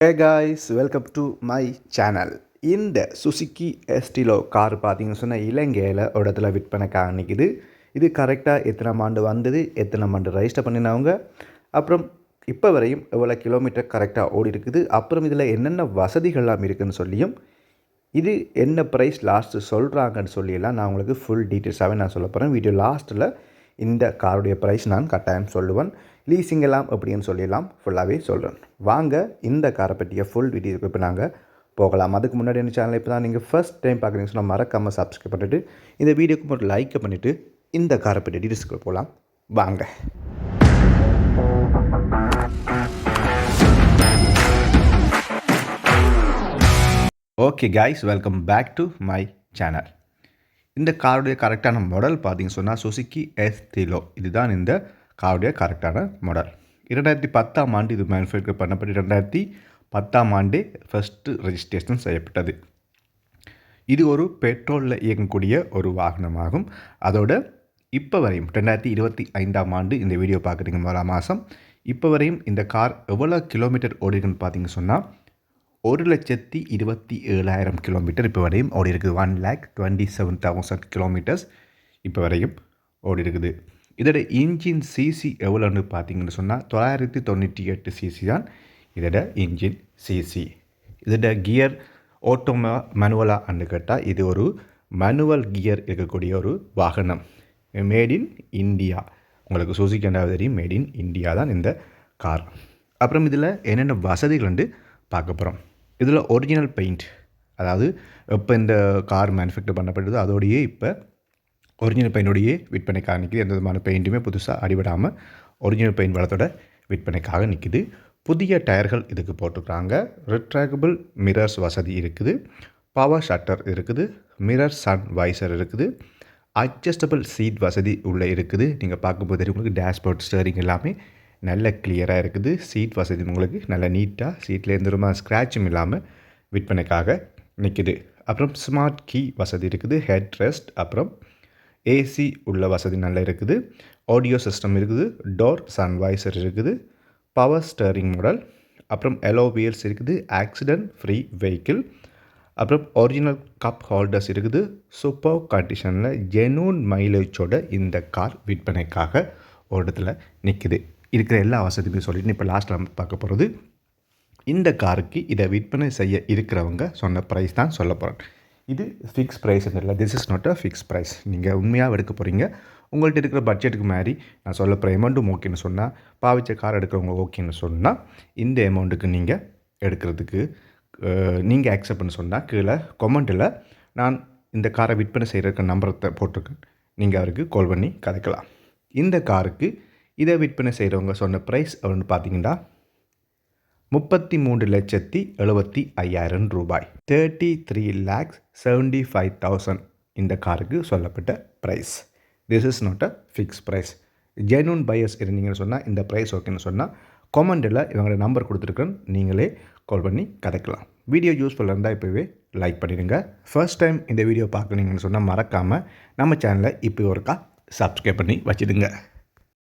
Hey guys welcome to my channel இந்த Suzuki Estilo car பார்த்தீங்கன்னு சொன்னால் இலங்கையில் ஒரு இடத்துல விற்பனைக்காக நிற்கிது இது கரெக்டாக எத்தனை ஆண்டு வந்தது எத்தனை ஆண்டு ரெஜிஸ்டர் பண்ணினவங்க அப்புறம் இப்போ வரையும் எவ்வளோ கிலோமீட்டர் கரெக்டாக ஓடி இருக்குது அப்புறம் இதில் என்னென்ன வசதிகள்லாம் இருக்குதுன்னு சொல்லியும் இது என்ன ப்ரைஸ் லாஸ்ட்டு சொல்கிறாங்கன்னு சொல்லியெல்லாம் நான் உங்களுக்கு ஃபுல் டீட்டெயில்ஸாகவே நான் சொல்ல போகிறேன் வீடியோ லாஸ்ட்டில் இந்த காருடைய ப்ரைஸ் நான் கட்டாயம் சொல்லுவேன். லீசிங் எல்லாம் அப்படின்னு சொல்லிடலாம். ஃபுல்லாகவே சொல்கிறேன் வாங்க இந்த காரை பற்றிய ஃபுல் வீடியோக்கு இப்போ நாங்கள் போகலாம். அதுக்கு முன்னாடி என்ன சேனல் இப்போ தான் நீங்கள் ஃபஸ்ட் டைம் பார்க்குறீங்க சொன்னால் மறக்காமல் சப்ஸ்கிரைப் பண்ணிவிட்டு இந்த வீடியோக்கு மட்டும் லைக் பண்ணிவிட்டு இந்த காரை பற்றி டீட்டெயில்ஸ்க்கு போகலாம் வாங்க. Okay guys welcome back to my channel இந்த காருடைய கரெக்டான மாடல் பார்த்தீங்க சொன்னால் சுசுக்கி எஸ் திலோ இதுதான் இந்த காருடைய கரெக்டான மாடல் இரண்டாயிரத்தி பத்தாம் ஆண்டு இது மேனுஃபேக்சர் பண்ணப்பட்டு ரெண்டாயிரத்தி பத்தாம் ஆண்டே ஃபஸ்ட்டு ரெஜிஸ்ட்ரேஷன் செய்யப்பட்டது. இது ஒரு பெட்ரோலில் இயங்கக்கூடிய ஒரு வாகனமாகும். அதோட இப்போ வரையும் ரெண்டாயிரத்தி இருபத்தி ஐந்தாம் ஆண்டு இந்த வீடியோ பார்க்குறீங்க முதலாம் மாதம் இப்போ வரையும் இந்த கார் எவ்வளோ கிலோமீட்டர் ஓடிருக்குன்னு பார்த்தீங்க சொன்னால் ஒரு லட்சத்தி இருபத்தி ஏழாயிரம் கிலோமீட்டர் இப்போ வரையும் ஓடி இருக்குது one lakh twenty seven thousand kilometres இப்போ வரையும் ஓடி இருக்குது இதோட இன்ஜின் சிசி எவ்வளோன்னு பார்த்தீங்கன்னு சொன்னால் தொள்ளாயிரத்தி தொண்ணூற்றி எட்டு சிசி தான் இதோட இன்ஜின் சிசி. இதோட கியர் ஓட்டோமா மனுவலான்னு கேட்டால் இது ஒரு மேனுவல் கியர் இருக்கக்கூடிய ஒரு வாகனம். மேட் இன் இந்தியா உங்களுக்கு சூசிக்கேண்டாவது தெரியும் மேட் இன் இந்தியா தான் இந்த கார். அப்புறம் இதில் என்னென்ன வசதிகள் வந்து பார்க்க போகிறோம். இதில் ஒரிஜினல் பெயிண்ட் அதாவது இப்போ இந்த கார் மேனுஃபேக்சர் பண்ணப்பட்டது அதோடையே இப்போ ஒரிஜினல் பெயினுடைய விற்பனைக்காக நிற்கிது எந்த விதமான பெயிண்ட்டுமே புதுசாக அடிபடாமல் ஒரிஜினல் பெயிண்ட் வளத்தோட விற்பனைக்காக நிற்கிது புதிய டயர்கள் இதுக்கு போட்டுக்கிறாங்க ரிட்ராகபிள் மிரர்ஸ் வசதி இருக்குது. பவர் ஷட்டர் இருக்குது. மிரர் சன் வைசர் இருக்குது. அட்ஜஸ்டபிள் சீட் வசதி உள்ளே இருக்குது. நீங்கள் பார்க்கும்போது தெரியும். உங்களுக்கு டேஷ்போர்ட் ஸ்டேரிங் எல்லாமே நல்ல கிளியராக இருக்குது. சீட் வசதி உங்களுக்கு நல்ல நீட்டாக சீட்டில் எந்த விதமான ஸ்க்ராட்சும் இல்லாமல் விற்பனைக்காக நிற்கிது அப்புறம் ஸ்மார்ட் கீ வசதி இருக்குது. ஹெட் ரெஸ்ட் அப்புறம் ஏசி உள்ள வசதி நல்லா இருக்குது. ஆடியோ சிஸ்டம் இருக்குது. டோர் சன்வைசர் இருக்குது. பவர் ஸ்டேரிங் மாடல் அப்புறம் எலோ வீல்ஸ் இருக்குது. ஆக்சிடென்ட் ஃப்ரீ வெஹிக்கிள் அப்புறம் ஒரிஜினல் கப் ஹோல்டர்ஸ் இருக்குது. சூப்பர் கண்டிஷனில் ஜெனூன் மைலேஜோட இந்த கார் விற்பனைக்காக ஒரு இடத்துல நிற்குது இருக்கிற எல்லா வசதியுமே சொல்லிட்டு இப்போ லாஸ்ட்டில் நம்ம பார்க்க போகிறது இந்த காருக்கு இதை விற்பனை செய்ய இருக்கிறவங்க சொன்ன ப்ரைஸ் தான் சொல்ல போகிறேன் இது ஃபிக்ஸ் ப்ரைஸ் இல்லை. This is not a fix price நீங்கள் உண்மையாக எடுக்க போகிறீங்க உங்கள்கிட்ட இருக்கிற பட்ஜெட்டுக்கு மாதிரி நான் சொல்ல போகிற அமௌண்ட்டும் ஓகேன்னு சொன்னால் பாவிச்ச கார் எடுக்கிறவங்க ஓகேன்னு சொன்னால் இந்த அமௌண்ட்டுக்கு நீங்கள் எடுக்கிறதுக்கு நீங்கள் அக்செப்ட் பண்ண சொன்னால் கீழே கொமெண்ட்டில் நான் இந்த காரை விற்பனை செய்கிறக்க நம்பரத்தை போட்டிருக்கேன். நீங்கள் அவருக்கு கால் பண்ணி கதைக்கலாம். இந்த காருக்கு இதை விற்பனை செய்கிறவங்க சொன்ன ப்ரைஸ் அப்படின்னு பார்த்தீங்கன்னா முப்பத்தி மூன்று லட்சத்தி எழுபத்தி ஐயாயிரம் ரூபாய். Thirty three lakhs seventy five thousand இந்த காருக்கு சொல்லப்பட்ட price this is not a fix price genuine buyers இருந்தீங்கன்னு சொன்னால் இந்த ப்ரைஸ் ஓகேன்னு சொன்னால் கொமெண்டில் இவங்களோட நம்பர் கொடுத்துருக்கேன் நீங்களே கால் பண்ணி கதைக்கலாம். வீடியோ யூஸ்ஃபுல்லாக இருந்தால் இப்போவே லைக் பண்ணிடுங்க. ஃபர்ஸ்ட் டைம் இந்த வீடியோ பார்க்குறீங்கன்னு சொன்னால் மறக்காமல் நம்ம சேனலை இப்போ ஒருக்கா சப்ஸ்கிரைப் பண்ணி வச்சுடுங்க.